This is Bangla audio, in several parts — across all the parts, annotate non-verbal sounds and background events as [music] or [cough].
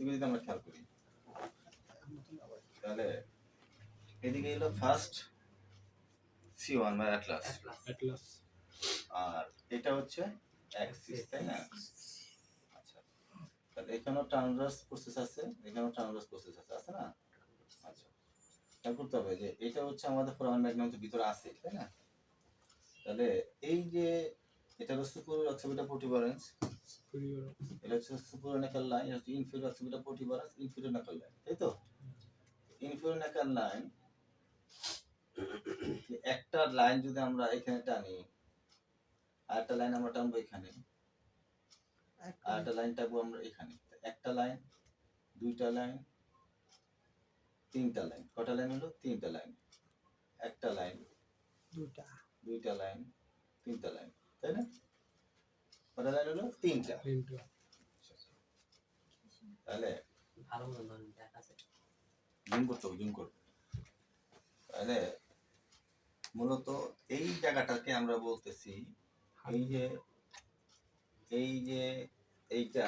এদিকে যদি আমরা খেয়াল করি তাহলে এদিকে এলো ফার্স্ট সি ওয়ান বা অ্যাটলাস অ্যাটলাস আর এটা হচ্ছে অ্যাক্সিস তাই না? আচ্ছা। তাহলে এখানেও ট্রান্সভার্স প্রসেস আছে এখানেও ট্রান্সভার্স প্রসেস আছে আছে না? আচ্ছা। খেয়াল করতে হবে যে এটা হচ্ছে আমাদের ফোরামান ম্যাগনাম ভিতরে আছে তাই না? তাহলে এই যে এটা হচ্ছে সুপার অক্সিপিটা প্রোটিবারেন্স এটা হচ্ছে সুপার নেকাল লাইন এটা হচ্ছে inferior occipital protuberance inferior nuchal line তাই তো? ইনফিরিয়র নেকাল লাইন একটা লাইন যদি আমরা এখানে টানি আর একটা লাইন আমরা টানবো এখানে আর একটা লাইন টানবো আমরা এখানে। একটা লাইন দুইটা লাইন তিনটা লাইন কটা লাইন হলো? তিনটা লাইন একটা লাইন দুটা দুইটা লাইন তিনটা লাইন তাই না? কটা লাইন হলো? তিনটা। তিনটা। তাহলে ভালো মতো ধরুন দেখা আছে। জুম করতে হবে জুম করতে তাহলে মূলত এই জায়গাটাকে আমরা বলতেছি এই যে এই যে এইটা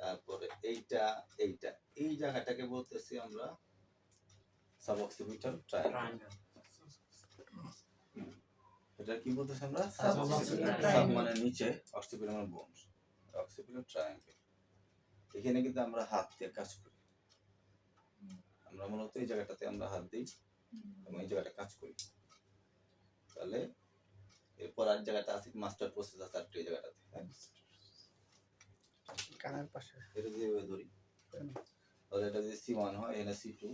তারপরে এইটা এইটা এই জায়গাটাকে বলতেছি আমরা সাবঅক্সিপিটাল ট্রায়াঙ্গেল এটা কি বলতেছি আমরা? সাব মানে নিচে অক্সিপিটাল মানে বোন অক্সিপিটাল ট্রায়াঙ্গেল এখানে কিন্তু আমরা হাত দিয়ে কাজ করি। আমরা মূলত এই জায়গাটাতে আমরা হাত দিই এবং এই জায়গাটা কাজ করি। তাহলে এরপর আর জায়গাটা আছে মাস্টার প্রসেস আছে আর এই জায়গাটাতে হ্যাঁ? কানের পাশে। এটা যদি এভাবে ধরি তাহলে এটা যদি সি ওয়ান হয় এখানে সি টু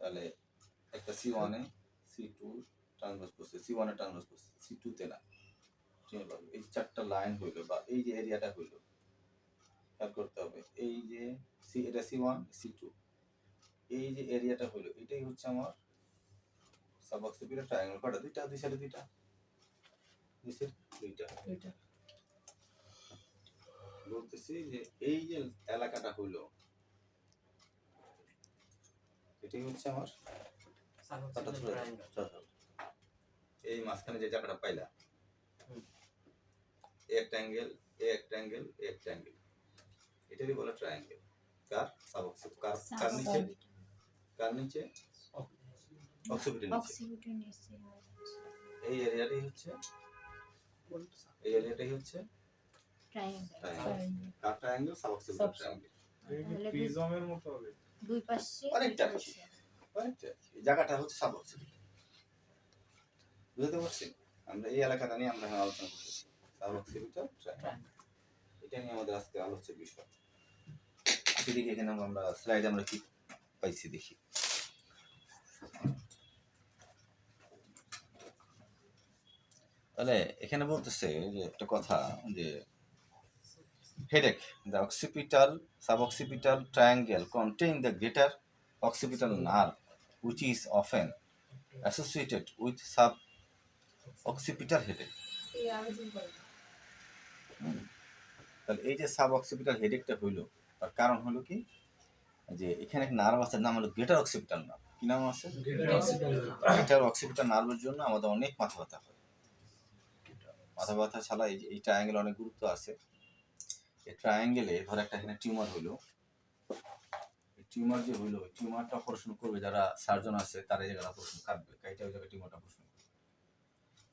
তাহলে একটা সি ওয়ানে C two transverse process C ওয়ানে ট্রান্সভার্স প্রসেস সি টুতে না। এই চারটা লাইন হইল বা এই যে এরিয়াটা হইল খেয়াল করতে হবে এই যে সি এটা সি ওয়ান সি টু এই যে এরিয়াটা হইল এটাই হচ্ছে আমার সাবঅক্সিপিটাল ট্রায়াঙ্গেল কটা দুইটা দুই সাইডে দুইটা দুই সাইডে দুইটা। দুইটা। বলতেছি যে এই যে এলাকাটা হইল এটাই হচ্ছে আমার কাটা সাবঅক্সিপিটাল ছড়া ট্রায়াঙ্গেল ছড়া। এই মাঝখানে যে জায়গাটা পাইলা এ একটা অ্যাঙ্গেল এ একটা অ্যাঙ্গেল এ একটা অ্যাঙ্গেল এটারই বলে ট্রায়াঙ্গেল কার? কার কার নিচে? কার নিচে? নিচে। এই এরিয়াটাই হচ্ছে এই এরিয়াটাই হচ্ছে ট্রায়াঙ্গেল কার ট্রায়াঙ্গেল সাবঅক্সিপিটাল Sub- ট্রায়াঙ্গেল প্রিজমের মতো হবে। দুই পাশে অনেকটা। অনেকটা। এই জায়গাটা হচ্ছে সাবঅক্সিপিটাল বুঝতে পারছি? আমরা এই এলাকাটা নিয়ে আমরা এখানে আলোচনা করতেছি। সাবঅক্সিপিটাল ট্রায়াঙ্গেল এটা নিয়ে আমাদের আজকে আলোচ্য বিষয়। সেদিকে এখানে আমরা স্লাইড আমরা কি পাইছি দেখি। তাহলে এখানে বলতেছে যে একটা কথা যে headache the occipital suboccipital triangle contain the greater occipital nerve which is often associated with suboccipital headache hmm. তাহলে এই যে সাব অক্সিপিটাল হেডেকটা হইল তার কারণ হলো কি? যে এখানে একটা নার্ভ আছে নাম হলো গ্রেটার অক্সিপিটাল নার্ভ কি নাম আছে? গ্রেটার অক্সিপিটাল নার্ভের জন্য আমাদের অনেক মাথা ব্যথা হয়। মাথা ব্যথা ছাড়া এই যে এই ট্রায়াঙ্গেল অনেক গুরুত্ব আছে। এই ট্রায়াঙ্গেলে ধর একটা এখানে টিউমার হইল। টিউমার যে হইল টিউমারটা অপারেশন করবে যারা সার্জন আছে তারা এই জায়গাটা অপারেশন কাটবে। কাইটা ওই জায়গায় টিউমারটা অপারেশন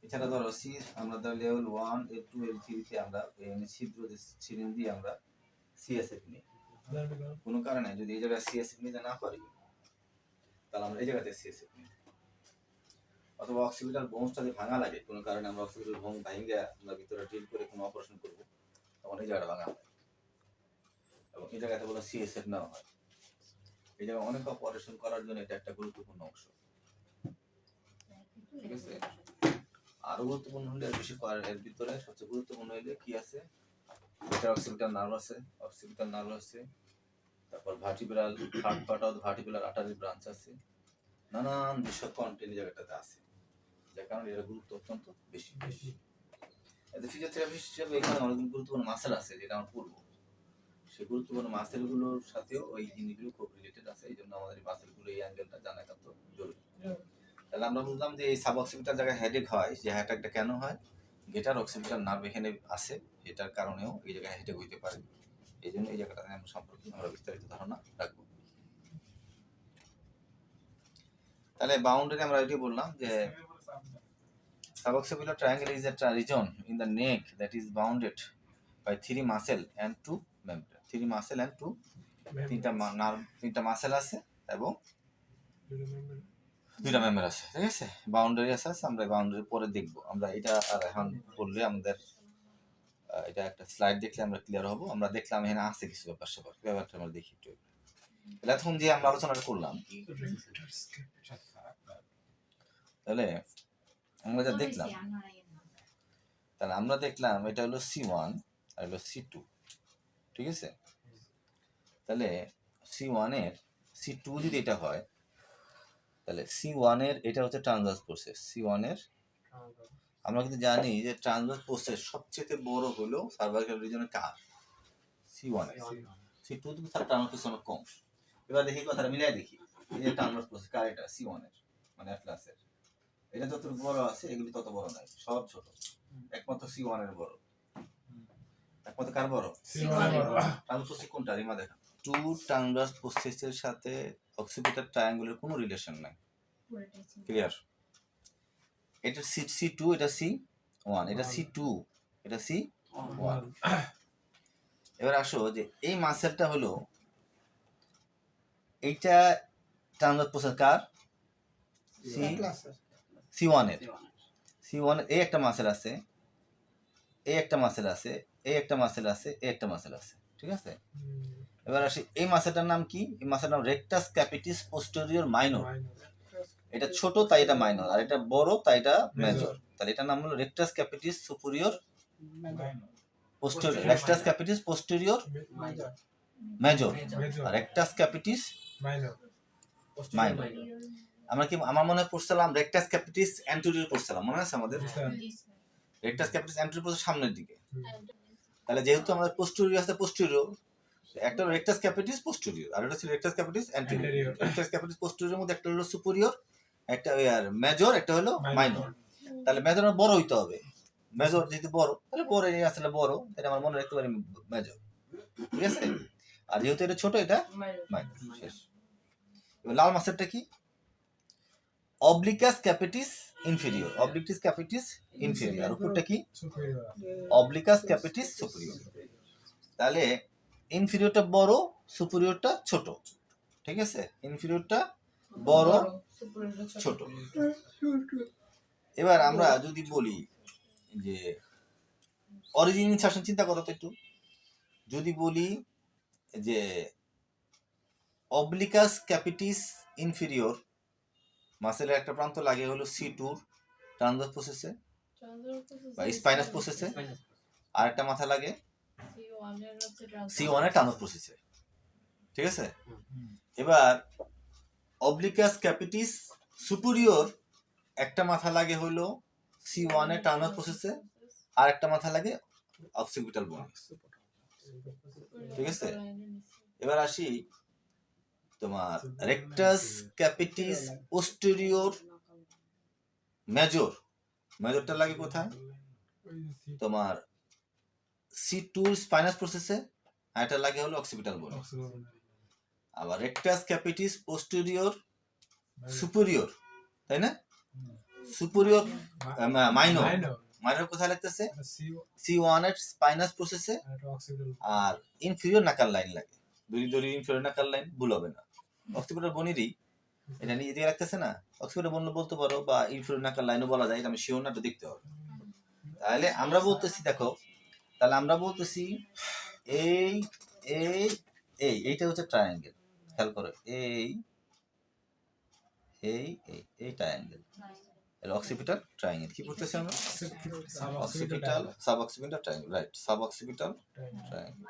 এছাড়া ধরো সি আমরা ধর level one L two L থ্রিতে আমরা ছিদ্র সিরিঞ্জ দিয়ে আমরা সিএসএফ নিই। কোনো কারণে যদি এই জায়গায় সিএসএফ নিতে না পারি তাহলে আমরা এই জায়গাতে সিএসএফ নিই। অথবা অক্সিপিটাল বোনসটা যদি ভাঙা লাগে কোনো কারণে আমরা অক্সিপিটাল বোন ভাঙে আমরা ভিতরে ড্রিল করে কোনো অপারেশন করব তখন এই জায়গাটা ভাঙা হয়। এবং এই জায়গাতে বলে সিএসএফ নেওয়া হয়। এই জায়গায় অনেক অপারেশন করার জন্য এটা একটা গুরুত্বপূর্ণ অংশ। ঠিক আছে? আরও গুরুত্বপূর্ণ হলে বেশি করার, এর ভিতরে সবচেয়ে গুরুত্বপূর্ণ হলে কি আছে? এটা অক্সিপিটাল নার্ভ আছে অক্সিপিটাল নার্ভ আছে, তারপর vertebral third part of vertebral artery branch আছে, নানান বিষয় কন্টেন্ট জায়গাটাতে আছে, যার কারণে এর গুরুত্ব অত্যন্ত বেশি। বেশি এতে ফিজিওথেরাপিস্ট হিসেবে এখানে অনেক গুরুত্বপূর্ণ মাসেল আছে, যেটা আমরা পড়ব সেই গুরুত্বপূর্ণ মাসেলগুলোর সাথেও ওই জিনিসগুলো খুব রিলেটেড আছে, এই জন্য আমাদের মাসেলগুলো এই অ্যাঙ্গেলটা জানা একান্ত জরুরি। তাহলে আমরা বুঝলাম যে এই সাব অক্সিপিটাল জায়গায় হেডেক হয় যে হেডেকটা কেন হয়? গেটার অক্সিপিটাল নার্ভ এখানে আছে এটার কারণেও এই জায়গায় হেডেক হইতে পারে। এই জন্য এই জায়গাটা আমরা সম্পর্কে আমরা বিস্তারিত ধারণা রাখব। তাহলে বাউন্ডারি আমরা এটি বললাম যে Suboccipital triangle is a region in the neck that is bounded by three muscle and two membrane. Three muscle and two তিনটা নার্ভ তিনটা মাসেল আছে এবং দুইটা মেম্বার আছে, ঠিক আছে? বাউন্ডারি আছে আমরা বাউন্ডারি পরে দেখব। আমরা এটা আর এখন বললে আমাদের এটা একটা স্লাইড দেখলে আমরা ক্লিয়ার হব। আমরা দেখলাম এখানে আছে কিছু ব্যাপার স্যাপার। ব্যাপারটা আমরা দেখি একটু। এখন যে আমরা আলোচনাটা করলাম, তাহলে আমরা যা দেখলাম, তাহলে আমরা দেখলাম এটা হলো সি ওয়ান আর হলো সি টু ঠিক আছে? তাহলে সি ওয়ানের সি টু যদি এটা হয় তাহলে সি ওয়ানের এটা হচ্ছে ট্রানজাস প্রসেস সি ওয়ানের আমরা কিন্তু জানি যে ট্রানজাস প্রসেস সবচেয়ে বড় হলো সার্ভাইকাল রিজনের কার সি ওয়ানের সি টু কিন্তু ট্রানজাস প্রসেস অনেক কম। এবার দেখি কথাটা মিলাই দেখি। এই যে ট্রানজাস প্রসেস কার এটা? সি ওয়ানের মানে অ্যাটলাসের এটা যত বড় আছে এগুলি তত বড় নয় সব ছোট। একমাত্র সি ওয়ানের বড়। একমাত্র কার বড়? ট্রানজাস প্রসেস কোনটা? রিমা দেখা টু ট্রানজাস প্রসেসের সাথে অক্সিপিটাল ট্রায়াঙ্গুলের কোনো রিলেশন নাই। ক্লিয়ার এটা সি সি টু এটা সি ওয়ান এটা সি টু এটা সি ওয়ান [clears throat] এবার আসো যে এই মাসেলটা হলো এইটা ট্রানজাস প্রসেস কার? সি সি ওয়ানের সি ওয়ান এই একটা মাসেল আছে এই একটা মাসেল আছে এই একটা মাসেল আছে এই একটা মাসেল আছে ঠিক আছে? এবার আসি এই মাসেলটার নাম কি? এই মাসেলটার নাম রেক্টাস ক্যাপিটিস পোস্টেরিয়র মাইনর এটা ছোট তাই এটা মাইনর আর এটা বড় তাই এটা মেজর তাহলে এটার নাম হলো rectus capitis superior posterior rectus capitis posterior major আর রেক্টাস ক্যাপিটিস মাইনর আমরা কি আমার মনে পড়ছিলাম রেক্টাস ক্যাপিটিস অ্যান্টোরিয়র পড়ছিলাম মনে আছে আমাদের? রেক্টাস ক্যাপিটিস অ্যান্টোরিয়র পড়ছে সামনের দিকে। তাহলে যেহেতু আমাদের পোস্টেরিয়র আছে পোস্টেরিয়র একটা রেক্টাস ক্যাপিটিস পোস্টেরিয়র আর একটা হচ্ছে rectus capitis anterior rectus capitis posterior মধ্যে একটা হলো সুপিরিয়র একটা আর মেজর একটা হলো মাইনর তাহলে মেজর বড় হইতে হবে। মেজর যদি বড় তাহলে বড় এই আসলে বড় এটা আমার মনে রাখতে পারি মেজর ঠিক আছে? আর যেহেতু এটা ছোট এটা মাইনর শেষ। এবার লাল মাছেরটা কি? Obliquus capitis inferior obliquus capitis inferior আর উপরটা কি? অবলিকাস ক্যাপিটিস সুপিরিয়র তাহলে ইনফিরিয়রটা বড় সুপিরিয়রটা ছোট। ঠিক আছে? ইনফিরিয়রটা বড় ছোট। এবার আমরা যদি বলি যে অরিজিন ইনসার্শন চিন্তা করো তো একটু। যদি বলি যে অবলিকাস ক্যাপিটিস ইনফিরিয়র মাসেলের একটা প্রান্ত লাগে হলো সি টুর ট্রানজাস প্রসেসে বা স্পাইনাস প্রসেসে আর একটা মাথা লাগে সি ওয়ানের ট্রানজাস প্রসেসে ঠিক আছে? এবার অবলিকাস ক্যাপিটিস সুপিরিয়র একটা মাথা লাগে হলো সি ওয়ানের ট্রানজাস প্রসেসে আর একটা মাথা লাগে অক্সিপিটাল বোনে ঠিক আছে? এবার আসি তোমার রেক্টাস ক্যাপিটিস পোস্টেরিয়র মেজর মেজরটা লাগে কোথায়? তোমার সি স্পাইনাস প্রসেসে আর এটা লাগে হলো অক্সিপিটাল বোনে আবার রেক্টাস ক্যাপিটিস পোস্টেরিয়র সুপিরিয়র তাই না? সুপিরিয়র মাইনর মাইনর কোথায় লাগতেছে? সি ওয়ানের স্পাইনাস প্রসেসে আর ইনফিরিয়র নাকাল লাইন লাগে। দড়ি দড়ি ইনফিরিয়র নাকাল লাইন ভুল হবে না। অক্সিপিটাল বনিরই এটা নিয়ে রাখতেছে না? অক্সিপিটাল বন্য বলতে পারো বা ইনফিরিয়র নাকাল লাইনও বলা যায় এটা আমি শিওর না দেখতে হবে। তাহলে আমরা বলতেছি দেখো তাহলে আমরা বলতেছি এই এই এই এইটা হচ্ছে ট্রায়াঙ্গেল খেয়াল করো এই এই এই এই ট্রায়াঙ্গেল অক্সিপিটাল ট্রায়াঙ্গেল কি বলতেছি আমরা? Occipital sub occipital triangle right sub occipital triangle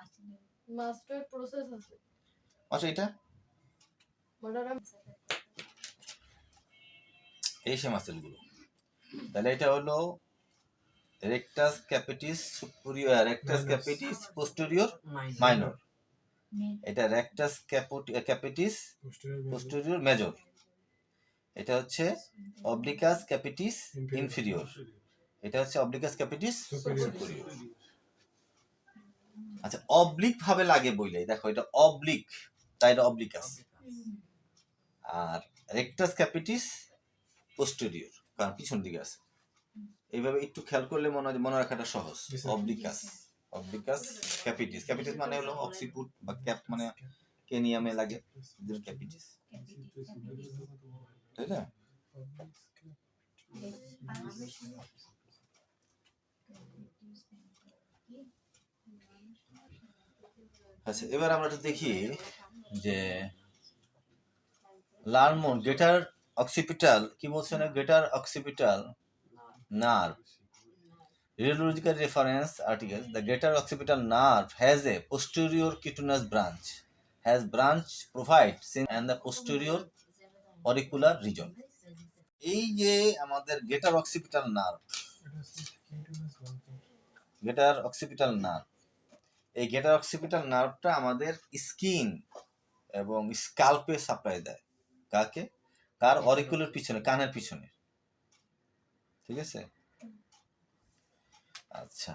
master process আছে আচ্ছা এটা? এই সে মাসেলগুলো তাহলে এটা হলো rectus capitis superior rectus. Capitis posterior minor এটা রেক্টাস ক্যাপিটিস পোস্টেরিয়র মেজর এটা হচ্ছে অবলিকাস ক্যাপিটিস ইনফিরিয়র এটা হচ্ছে অবলিকাস ক্যাপিটিস সুপিরিয়র আচ্ছা অবলিক ভাবে লাগে বইলে দেখো এটা অবলিক তাই এটা অবলিক আছে আর রেক্টাস ক্যাপিটিস পোস্টেরিয়র কারণ পিছন দিকে আছে। এইভাবে একটু খেয়াল করলে মনে হয় মনে রাখাটা সহজ। অবলিকাস। অবলিকাস ক্যাপিটিস। ক্যাপিটিস মানে হলো অক্সিপুট বা ক্যাপ মানে কেনিয়ামে লাগে। ক্যাপিটিস। তাই না? আচ্ছা এবার আমরা একটু দেখি যে লার্মোন গ্রেটার অক্সিপিটাল কি বলছে না greater occipital nerve Radiological reference article The greater occipital nerve has a posterior cutaneous branch, has branch provides and the posterior auricular region. এই যে আমাদের greater occipital nerve greater occipital nerve এই গ্রেটার অক্সিপিটাল নার্ভটা আমাদের স্কিন এবং স্কাল্পে সাপ্লাই দেয় কাকে কার অরিকুলের পিছনে কানের পিছনে ঠিক আছে? আচ্ছা।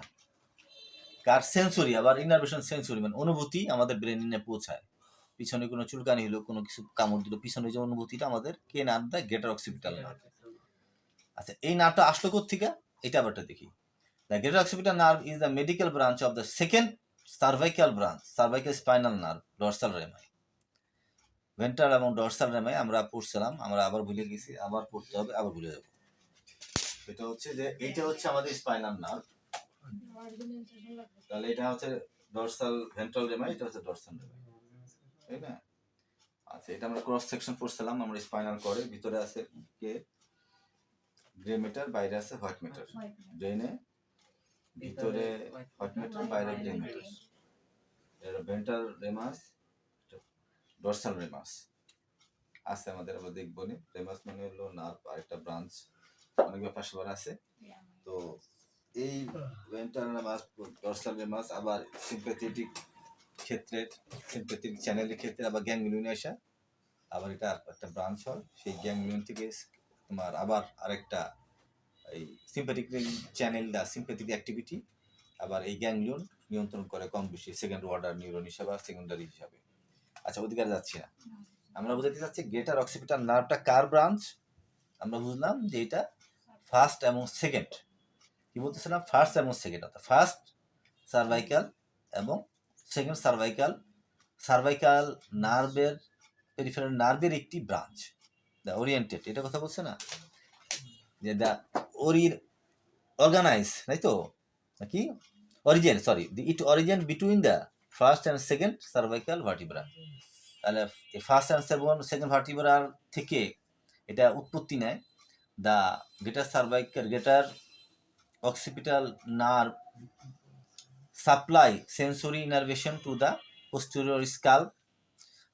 কার সেন্সরি আবার ইনারভেশন সেন্সরি মানে অনুভূতি আমাদের ব্রেনে পৌঁছায়। পিছনে কোনো চুলকানি হলো, কোনো কিছু কামড় দিল, পিছনে যে অনুভূতিটা আমাদের কে নার্ভ দেয় গ্রেটার অক্সিপিটাল নার্ভ আচ্ছা এই নার্ভটা আসলো কোথেকে এটা আবারটা দেখি। The greater occipital nerve is the medial branch of the second cervical branch cervical spinal nerve dorsal rami ventral এবং ডরসাল রেমাই আমরা পড়ছিলাম, আমরা আবার ভুলে গেছি, আবার পড়তে হবে, আবার ভুলে যাব। এটা হচ্ছে যে, এইটা হচ্ছে আমাদের স্পাইনাল নার্ভ তাহলে এটা হচ্ছে ডরসাল ভেন্ট্রাল রেমাই এটা হচ্ছে ডরসাল রেমাই তাই না? আচ্ছা এটা আমরা ক্রস সেকশন পড়ছিলাম, আমরা স্পাইনাল করে ভিতরে আছে কে? গ্রে মেটার বাইরে আছে হোয়াইট মেটার ব্রেনে ভিতরে হোয়াইট মেটার বাইরে গ্রে মেটার এটা ভেন্ট্রাল রেমাস ডরসাল রেমাস আছে আমাদের আবার দেখব নি। রেমাস মানে হলো নার্ভ আরেকটা ব্রাঞ্চ অনেক ব্যাপার স্যাপার আছে। তো এই ভেন্ট্রাল রেমাস ডরসাল রেমাস আবার সিম্প্যাথেটিক ক্ষেত্রের সিম্প্যাথেটিক চ্যানেলের ক্ষেত্রে আবার আসা। আবার এটা একটা ব্রাঞ্চ হয়, সেই গ্যাংলিয়ন থেকে তোমার আবার আরেকটা এই সিম্প্যাথিক চ্যানেলটা সিম্প্যাথিক অ্যাক্টিভিটি আবার এই গ্যাংলিয়ন নিয়ন্ত্রণ করে কম বেশি সেকেন্ড অর্ডার নিউরন হিসাবে আর সেকেন্ডারি হিসাবে। আচ্ছা আর যাচ্ছি না। আমরা বুঝাতে চাচ্ছি গ্রেটার অক্সিপিটাল নার্ভটা কার ব্রাঞ্চ আমরা বুঝলাম যে এটা ফার্স্ট এবং সেকেন্ড কি বলতেছিলাম? ফার্স্ট এবং সেকেন্ড অর্থাৎ ফার্স্ট সার্ভাইকাল এবং সেকেন্ড সার্ভাইকাল সার্ভাইকাল নার্ভের পেরিফেরাল নার্ভের একটি ব্রাঞ্চ দ্য ওরিয়েন্টেড এটা কথা বলছে না? যে দ্য ওরির অর্গানাইজ তাই তো? নাকি? Origin sorry the it origin between the first and second cervical vertebra তাহলে ফার্স্ট অ্যান্ড সেভেন সেকেন্ড ভার্টিব্রার থেকে এটা উৎপত্তি নেয়। The greater cervical greater occipital nerve supply sensory innervation to the posterior scalp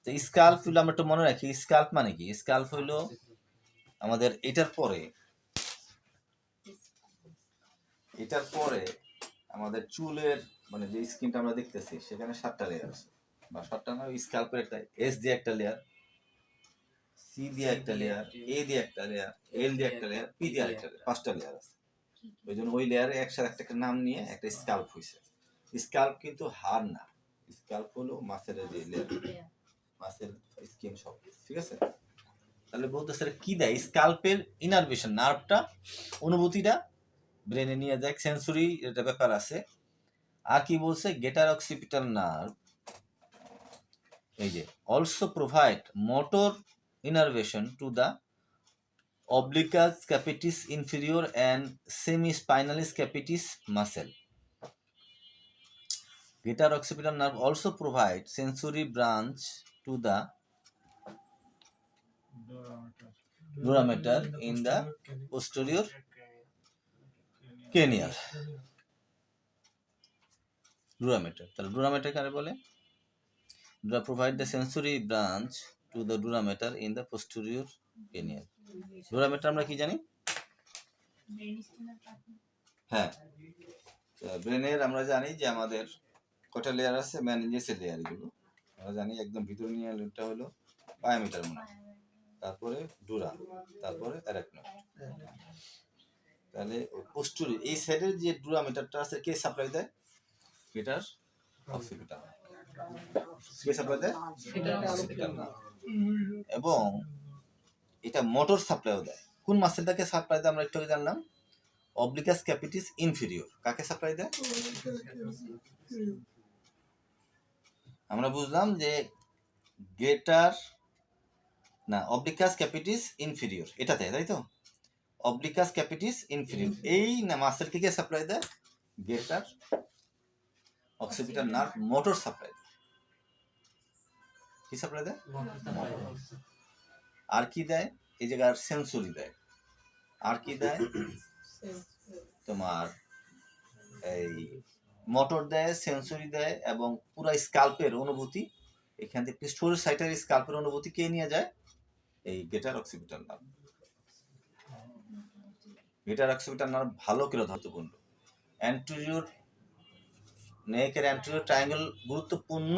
তো স্কাল্প হলো আমরা একটু মনে রাখি স্কাল্প মানে কি? স্কাল্প হইল আমাদের এটার পরে এটার পরে আমাদের চুলের মানে যে স্কিনটা আমরা দেখতেছি, সেখানে সাতটা লেয়ার আছে। বা সাতটা না স্কাল্পের একটা এস দিয়ে একটা লেয়ার সি দিয়ে একটা লেয়ার এ দিয়ে একটা লেয়ার এল দিয়ে একটা লেয়ার পি দিয়ে একটা লেয়ার পাঁচটা লেয়ার আছে। ওই জন্য ওই লেয়ারে একসাথে একটা একটা নাম নিয়ে একটা স্কাল্প হয়েছে স্কাল্প কিন্তু হাড় না স্কাল্প হলো মাছের যে লেয়ার মাছের স্কিন সব ঠিক আছে? তাহলে বলতেছে কি দেয়? স্কাল্পের ইনারভেশন নার্ভটা অনুভূতিটা ব্রেনে নিয়ে যায় সেন্সরি এটা ব্যাপার আছে। আর কি বলছে? গেটার অক্সিপিটাল নার্ভ এই যে also provide motor innervation to the obliquus capitis inferior and semispinalis capitis muscle. Greater occipital nerve also provides sensory branch to the durameter in the posterior cranial. Durameter. তাহলে durameter কারে বলে? Provide the sensory branch to the durameter in the posterior cranial. ডোরামেটর আমরা কি জানি? হ্যাঁ। ব্রেনের আমরা জানি যে আমাদের কটা লেয়ার আছে? ম্যানেজেসের লেয়ার এগুলো আমরা জানি একদম ভিতরে নিয়ে লেয়ারটা হলো বায়োমিটার মনে। তারপরে ডুরা তারপরে অ্যারাকনয়েড তাহলে পোস্টুরি এই সাইডের যে ডুরামিটারটা আছে কে সাপ্লাই দেয়? এটার অক্সিপিটাল কে সাপ্লাই দেয়? occipital nerve। এবং এটা মোটর সাপ্লাইও দেয়। কোন মাসেলটাকে সাপ্লাই দেয় আমরা একটু আগে জানলাম? অবলিকাস ক্যাপিটিস ইনফিরিয়র কাকে সাপ্লাই দেয়? আমরা বুঝলাম যে গ্রেটার না অবলিকাস ক্যাপিটিস ইনফিরিয়র এটাতে তাই তো? অবলিকাস ক্যাপিটিস ইনফিরিয়র এই না মাসেল থেকে সাপ্লাই দেয়? Greater occipital nerve motor supply কি সাপ্লাই দেয়? আর কি দেয়? এই জায়গার সেন্সরি দেয়। আর কি দেয়? তোমার এই মোটর দেয় সেন্সরি দেয় এবং পুরো স্কাল্পের অনুভূতি। এখান থেকে পিস্টোর সাইটের স্কাল্পের অনুভূতি কে নিয়ে যায়? এই greater occipital nerve greater occipital nerve ভালো করে ধর্তপূর্ণ অ্যান্টেরিয়র নেকের অ্যান্টেরিয়র ট্রায়াঙ্গেল গুরুত্বপূর্ণ।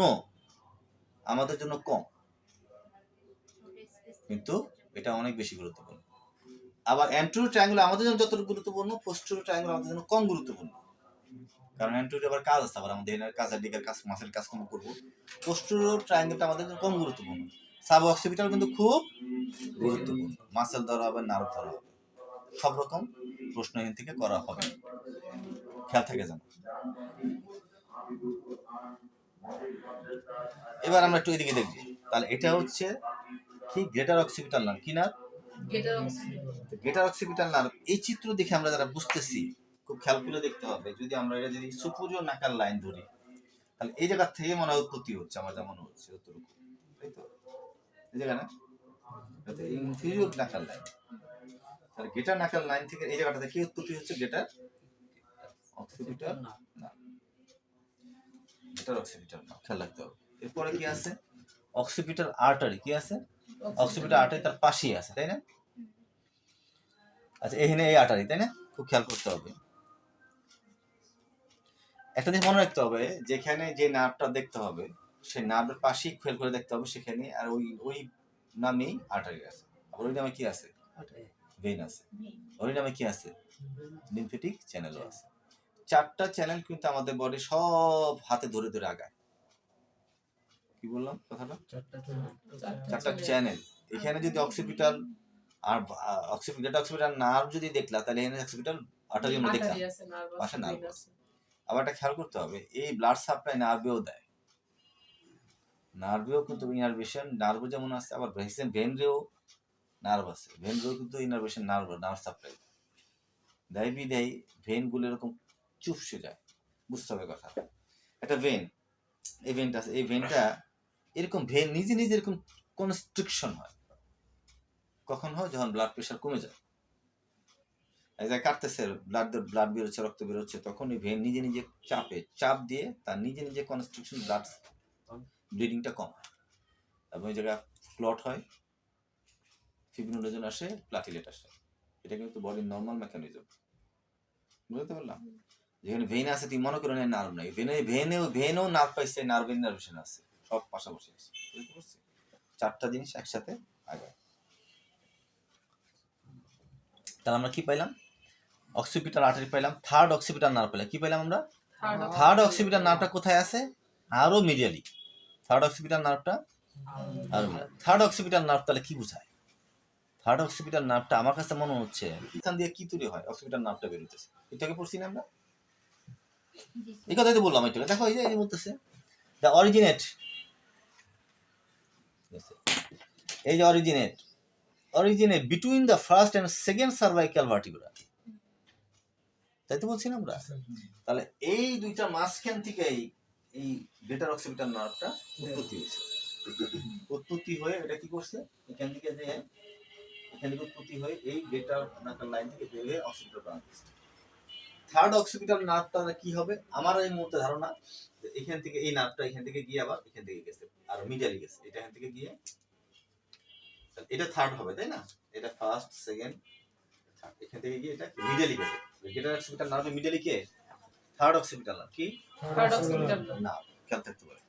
আমাদের জন্য কম। কিন্তু এটা অনেক বেশি গুরুত্বপূর্ণ। আবার অ্যান্টেরিয়র ট্রায়াঙ্গেল আমাদের জন্য যতটুকু গুরুত্বপূর্ণ পোস্টেরিয়র ট্রায়াঙ্গেল আমাদের জন্য কম গুরুত্বপূর্ণ। কারণ অ্যান্টেরিয়র আবার কাজ আছে আবার আমাদের এনার কাজ দিকের কাজ মাসেল কাজ কম করব। পোস্টুর ট্রায়াঙ্গেলটা আমাদের জন্য কম গুরুত্বপূর্ণ। সাব অক্সিপিটাল কিন্তু খুব গুরুত্বপূর্ণ। মাসেল ধরা হবে নার্ভ ধরা হবে। সব রকম প্রশ্ন এখান থেকে করা হবে। খেয়াল থাকে যেন। এবার আমরা একটু এদিকে দেখি। তাহলে এটা হচ্ছে কি? গ্রেটার অক্সিপিটাল নার্ভ কি নার্ভ গ্রেটার অক্সিপিটাল নার্ভ এই চিত্র দেখে আমরা যারা বুঝতেছি খুব খেয়াল করে দেখতে হবে। যদি আমরা এটা যদি সুপুরিয় নাকার লাইন ধরি তাহলে এই জায়গা থেকে মনে হয় উৎপত্তি হচ্ছে আমার যা মনে হচ্ছে তাই তো? এই জায়গা না? ইনফিরিয়র নাকাল লাইন তাহলে গ্রেটার নাকাল লাইন থেকে এই জায়গাটাতে কি উৎপত্তি হচ্ছে? গ্রেটার অক্সিপিটাল গ্রেটার অক্সিপিটাল না খেয়াল রাখতে হবে। এরপরে কি আছে? অক্সিপিটাল আর্টারি কি আছে? অক্সিপিটাল আর্টারি তার পাশেই আছে তাই না? আচ্ছা এখানে এই আর্টারি তাই না? খুব খেয়াল করতে হবে। একটা জিনিস মনে রাখতে হবে যেখানে যে নার্ভটা দেখতে হবে সেই নার্ভের পাশেই খেয়াল করে দেখতে হবে সেখানে আর ওই ওই নামেই আর্টারি আছে। আবার ওই নামে কি আছে? ভেন আছে। ওই নামে কি আছে? লিম্ফেটিক চ্যানেলও আছে। চারটা চ্যানেল কিন্তু আমাদের বডি সব হাতে ধরে ধরে আগায়। কি বললাম কথাটা? চারটা চ্যানেল এখানে যদি অক্সিপিটাল আর অক্সিপিটাল অক্সিপিটাল নার্ভ যদি দেখলা তাহলে এখানে অক্সিপিটাল আর্টারি আমরা দেখলাম। পাশে nerve আছে। আবার একটা খেয়াল করতে হবে এই ব্লাড সাপ্লাই নার্ভেও দেয়। নার্ভেও কিন্তু ইনারভেশন নার্ভ যেমন আছে আবার ভেসেন ভেনরেও নার্ভ আছে। ভেনরেও কিন্তু ইনারভেশন নার্ভ নার্ভ সাপ্লাই দেয়। বি দেয় ভেনগুলো এরকম চুপসে যায়। বুঝতে হবে কথা। একটা ভেন এই ভেনটা এই ভেনটা এরকম ভেন নিজে নিজে এরকম কনস্ট্রিকশন হয়। কখন হয়? যখন ব্লাড প্রেশার কমে যায়। জায়গায় কাটতেছে ব্লাড ব্লাড বেরোচ্ছে রক্ত বেরোচ্ছে তখন এই ভেন নিজে নিজে চাপে, চাপ দিয়ে তার নিজে নিজে কনস্ট্রিকশন ব্লাড ব্লিডিংটা কম হয় এবং এই জায়গায় ক্লট হয় ফিব্রিনোজেন আসে প্লাটিলেট আসে। এটা কিন্তু বডির নর্মাল মেকানিজম বুঝতে পারলাম? যেখানে ভেন আছে তুমি মনে করো না নার্ভ নাই। ভেনে ভেনেও ভেনেও নার্ভ পাইছে নার্ভ ইনার্ভেশন আছে। সব পাশাপাশি আছে। বুঝতে পারছি? চারটা জিনিস একসাথে আগায়। তাহলে আমরা কি পাইলাম? অক্সিপিটাল আর্টারি পাইলাম। থার্ড অক্সিপিটাল নার্ভ পাইলাম। কি পাইলাম আমরা? থার্ড অক্সিপিটাল নার্ভটা কোথায় আছে? আরও মিডিয়ালি থার্ড অক্সিপিটাল নার্ভটা আরও থার্ড অক্সিপিটাল নার্ভ তাহলে কি বোঝায়? থার্ড অক্সিপিটাল নার্ভটা আমার কাছে মনে হচ্ছে এখান দিয়ে কি তৈরি হয়? অক্সিপিটাল নার্ভটা বেরোতেছে এটাকে পড়ছি না আমরা? এই কথাই তো বললাম একটু দেখো এই যে এই বলতেছে দ্য অরিজিনেট এই যে originate originate between the first and second cervical vertebra তাই তো বলছি না আমরা তাহলে এই দুইটা মাঝখান থেকে এই এই গ্রেটার অক্সিপিটাল নার্ভটা উৎপত্তি হয়েছে উৎপত্তি হয়ে এটা কি করছে এখান থেকে যে এখান থেকে উৎপত্তি হয়ে এই গ্রেটার নাকাল লাইন থেকে বের হয়ে অক্সিপিটাল প্রাণ থার্ড অক্সিপিটাল নার্ভটা কি হবে? আমার এই মুহূর্তে ধারণা এখান থেকে এই নার্ভটা এখান থেকে গিয়ে আবার এখান থেকে গেছে আর মিডালি গেছে। এটা এখান থেকে গিয়ে এটা থার্ড হবে তাই না? এটা ফার্স্ট সেকেন্ড এখান থেকে গিয়ে এটা মিডালি গেছে। গ্রেটার অক্সিপিটাল নার্ভে মিডালি কে? থার্ড অক্সিপিটাল নার্ভ কি? না খেয়াল থাকতে পারে।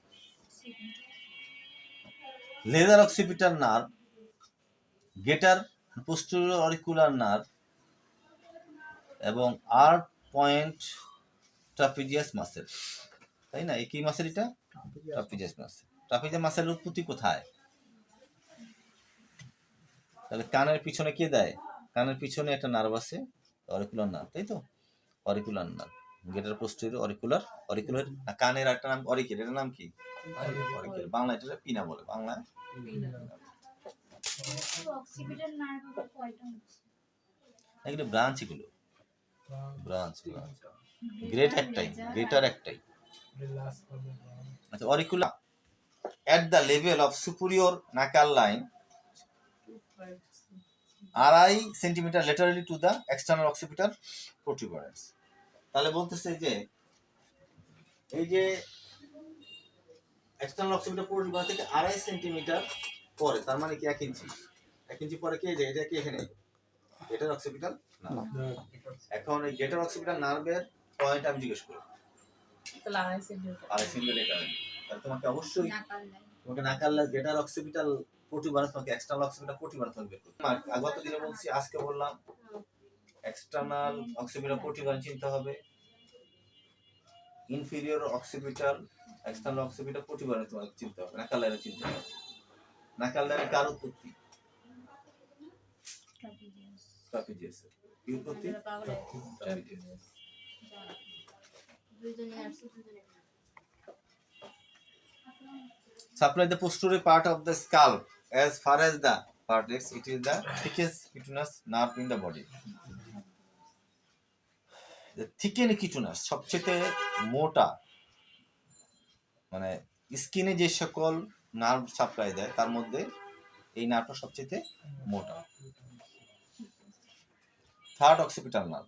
Lesser occipital nerve greater posterior auricular nerve এবং আর্ট পয়েন্ট ট্রাপিজিয়াস মাসেল তাই না? এই কি মাসেল এটা? Trapezius muscle. ট্রাপিজিয়াস মাসেলের উৎপত্তি কোথায়? তাহলে কানের পিছনে কে দেয়? কানের পিছনে একটা নার্ভ আছে অরিকুলার নার্ভ তাই তো? Auricular nerve greater posterior auricular auricular কানের একটা নাম অরিকেল এটার নাম কি? অরিকেল বাংলা এটা পিনা। বলে বাংলা এগুলো ব্রাঞ্চ এগুলো। ব্রাঞ্চ ব্রাঞ্চ গ্রেট একটাই গ্রেটার একটাই। আচ্ছা auricular at the level of superior nasal line আড়াই centimetre laterally to the external occipital protuberance তাহলে বলতেছে যে এই যে এক্সটার্নাল occipital protuberance থেকে আড়াই সেন্টিমিটার পরে তার মানে কি এক ইঞ্চি এক ইঞ্চি পরে কে যে এটা কি এখানে? গেটার না। এখন এই গেটার occipital নার্ভের পয়েন্ট আমি জিজ্ঞেস তাহলে তোমাকে অবশ্যই তোমাকে গেটার অক্সিপিটাল তোমাকে এক্সটার্নাল অক্সিপিটাল তোমাকে বের করতে গত দিনে বলছি আজকে বললাম এক্সটার্নাল অক্সিপিটাল প্রোটিবারাস চিনতে হবে। Inferior occipital external occipital protuberance তোমাকে চিনতে হবে। নাকাল লাইনে চিনতে হবে। নাকাল লাইনে কার উৎপত্তি কপি দিয়েছে সবচেয়ে মোটা মানে স্কিনে যে সকল নার্ভ সাপ্লাই দেয় তার মধ্যে এই নার্ভটা সবচেয়ে মোটা। থার্ড অক্সিপিটার্নাল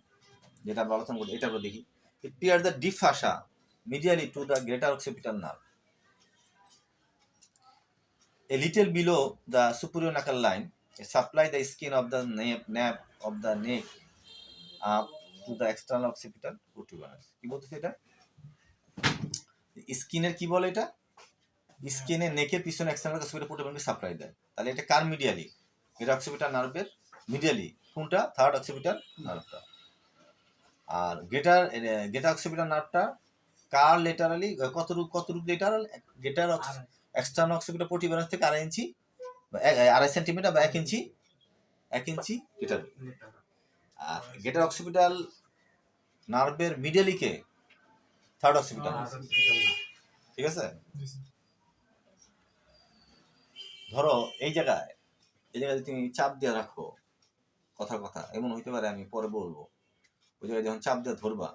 যেটা আলোচনা করি এটা আমরা দেখি। It pierce the deep fascia medially to the greater occipital a little below the superior nuchal line supply the skin of the nape nape of the neck up to the external occipital vertebrae কি বলতো এটা? স্কিনের কি বলে এটা? স্কিনে নেকের পিছনে এক্সটার্নাল অক্সিপিটাল ভার্টিব্রাস সাপ্লাই দেয়। তাহলে এটা কার মিডিয়ালি এটা অক্সিপিটাল নার্ভের মিডিয়ালি কোনটা? থার্ড অক্সিপিটাল নার্ভটা আর গেটার গেটার অক্সিপিটাল নার্ভটা কার লেটারালি কতটুকু কতটুকু lateral greater external occipital protuberance থেকে আড়াই ইঞ্চি আড়াই সেন্টিমিটার বা এক ইঞ্চি এক ইঞ্চি গেটার আর গেটার অক্সিপিটাল নার্ভের মিডেলিকে থার্ড অক্সিপিটাল ঠিক আছে? ধরো এই জায়গায় এই জায়গায় তুমি চাপ দিয়ে রাখো কথার কথা, এমন হইতে পারে আমি পরে বলব। ওই জায়গায় যখন চাপ দিয়ে ধরবা,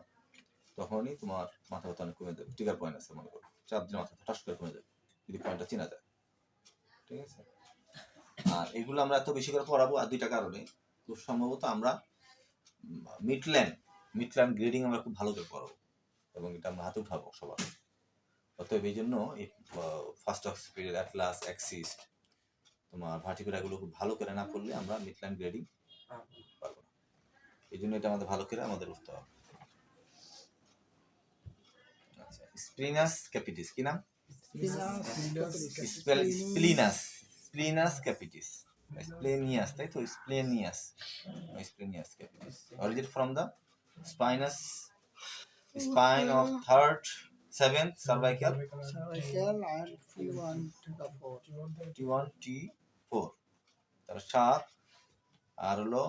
তখনই তোমার মাথা ব্যথা অনেক কমে যাবে। টিকার পয়েন্ট আছে মনে করো। চাপ দিয়ে মাথা ঠাস করে কমে যাবে, যদি পয়েন্টটা চেনা যায়। ঠিক আছে? আর এগুলো আমরা এত বেশি করে পড়াবো আর দুইটা কারণে। খুব সম্ভবত আমরা মিডল্যান্ড মিডল্যান্ড গ্রেডিং আমরা খুব ভালো করে পড়াবো এবং এটা আমরা হাতে উঠাবো সবার। অতএব এই জন্য এই ফার্স্ট অক্সিপিরিয়াল অ্যাটলাস অ্যাক্সিস্ট তোমার ভার্টিকুলাগুলো খুব ভালো করে না পড়লে আমরা মিডল্যান্ড গ্রেডিং পারব না এই জন্য এটা আমাদের ভালো করে আমাদের উঠতে হবে। আচ্ছা ক্যাপিটিস কি নাম? Spell স্প্লিনাস স্প্লিনাস capitis. স্প্লেনিয়াস তাই তো? Splenius splenius capitis. Origin from the spinous spine of third seventh cervical Cervical and T1 to the 4. T one T four তার সাত আর হলো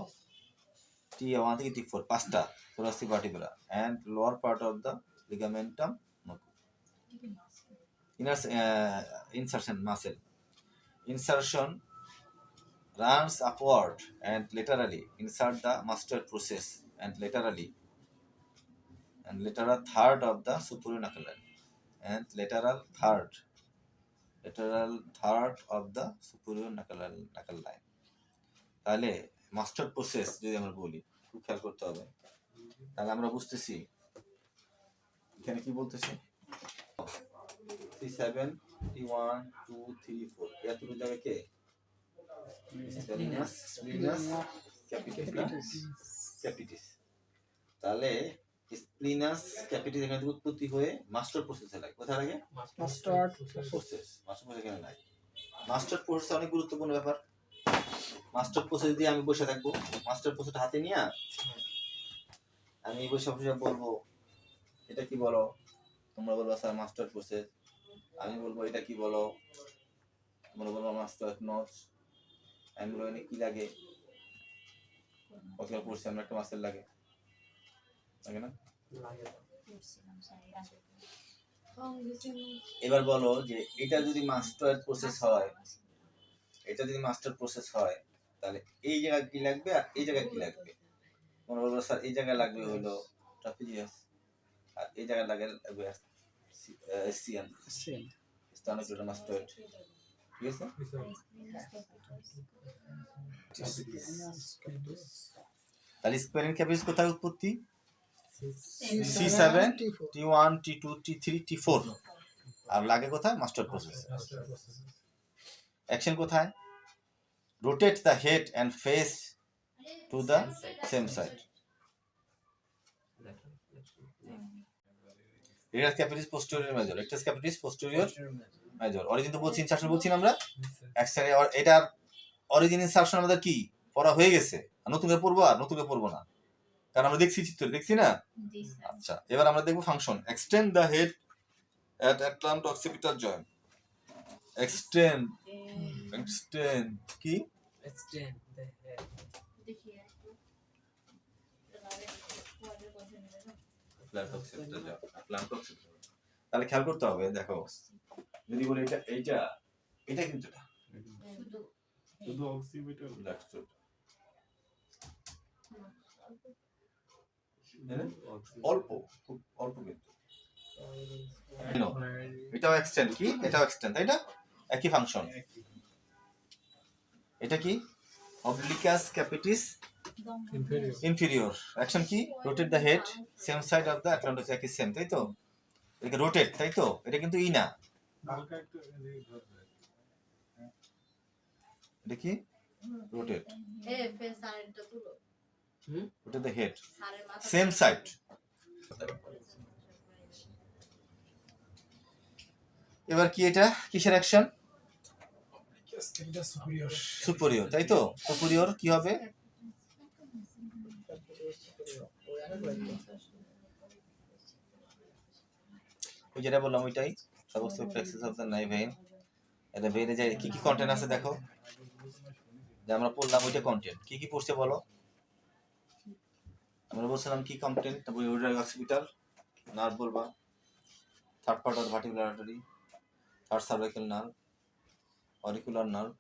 টি ওয়ান থেকে টি ফোর, পাঁচটা চৌরাস্তি particular and lower part of the ligamentum মুখ insertion muscle insertion runs upward and laterally insert the mastoid process and laterally and lateral third of the superior nuchal and lateral third lateral third of the superior nuchal nuchal line তাহলে মাস্টার প্রসেস যদি আমরা বলি খুব খেয়াল করতে হবে। তাহলে আমরা বুঝতেছি। এখানে কি বলতেছে? C seven T one two three four এতটুকু জায়গায় কে? স্প্লিনাস স্প্লিনাস ক্যাপিটিস তাহলে স্প্লিনাস ক্যাপিটিস এখান উৎপত্তি হয়ে মাস্টার প্রসেসে লাগে কোথায় লাগে. প্রসেস মাস্টার প্রসেস এখানে মাস্টার প্রসেস অনেক গুরুত্বপূর্ণ ব্যাপার। মাস্টার প্রসেস দিয়ে আমি বসে থাকব। মাস্টার প্রসেসটা হাতে নিয়ে আমি বসে বসে বলব এটা কি বলো? তোমরা বলব স্যার মাস্টার প্রসেস আমি বলব এটা কি বলো? তোমরা বলব মাস্টার নোটস আমি বলব এনে কি লাগে? কতবার পড়ছি আমরা একটা মাস্টার লাগে। লাগে না? এবার বলো যে এটা যদি মাস্টার প্রসেস হয় এটা যদি মাস্টার প্রসেস হয় তাহলে এই জায়গায় কি লাগবে আর এই জায়গায় কি লাগবে? মনে বলব স্যার এই জায়গায় লাগবে হলো ট্রাপিজিয়াস আর এই জায়গায় লাগে লাগবে. স্টানোক্লোডার মাস্টার ঠিক আছে? তাহলে স্কোয়ারিং ক্যাপিটাল কোথায় উৎপত্তি? C seven T one T two T three T four আর লাগে কোথায়? মাস্টার প্রসেস অ্যাকশন কোথায়? Rotate the head and face to the same side দেখো, দেখো। Rectus capitis posterior major rectus capitis posterior major origin তো বলছি ইনসারশন বলছি না আমরা? অ্যাকশন এটার অরিজিন ইনসারশন আমাদের কি? পড়া হয়ে গেছে। নতুন করে পড়ব আর নতুন করে পড়ব না। কারণ আমরা দেখছি চিত্র দেখছি না? আচ্ছা এবার আমরা দেখব function extend the head at atlanto occipital joint extend extend কি head. দেখি তাহলে খেয়াল করতে হবে দেখো যদি বলি এটা এইটা এটা কিন্তু শুধু অক্সিমিটার. হ্যাঁ? অল্প খুব অল্প কিন্তু। এটাও এক্সটেন্ড কি? এটাও এক্সটেন্ড তাই না? একই ফাংশন এটা কি? Obliquus capitis. ইনফিরিয়র অ্যাকশন কি? Rotate the head same side of the atlantic একই সেম তাই তো? এটা রোটেট তাই তো? এটা কিন্তু ই না। এটা কি? রোটেট এ ফেস সাইডটা তুলো। Rotate the head same side এবার কি এটা? কিসের অ্যাকশন সুপিরিয়র তাই তো? সুপরিয়র কি হবে? ওই যেটা বললাম, ওইটাই। নাই এটা ভেইনে যে কি কি কন্টেন্ট আছে দেখো? যে আমরা পড়লাম ওইটা কন্টেন্ট কি কি পড়ছে বলো? আমরা বলছিলাম কি কন্টেন্ট তারপর হসপিটাল নার্ভ বলবা। Third part of vertebral third cervical nerve auricular nerve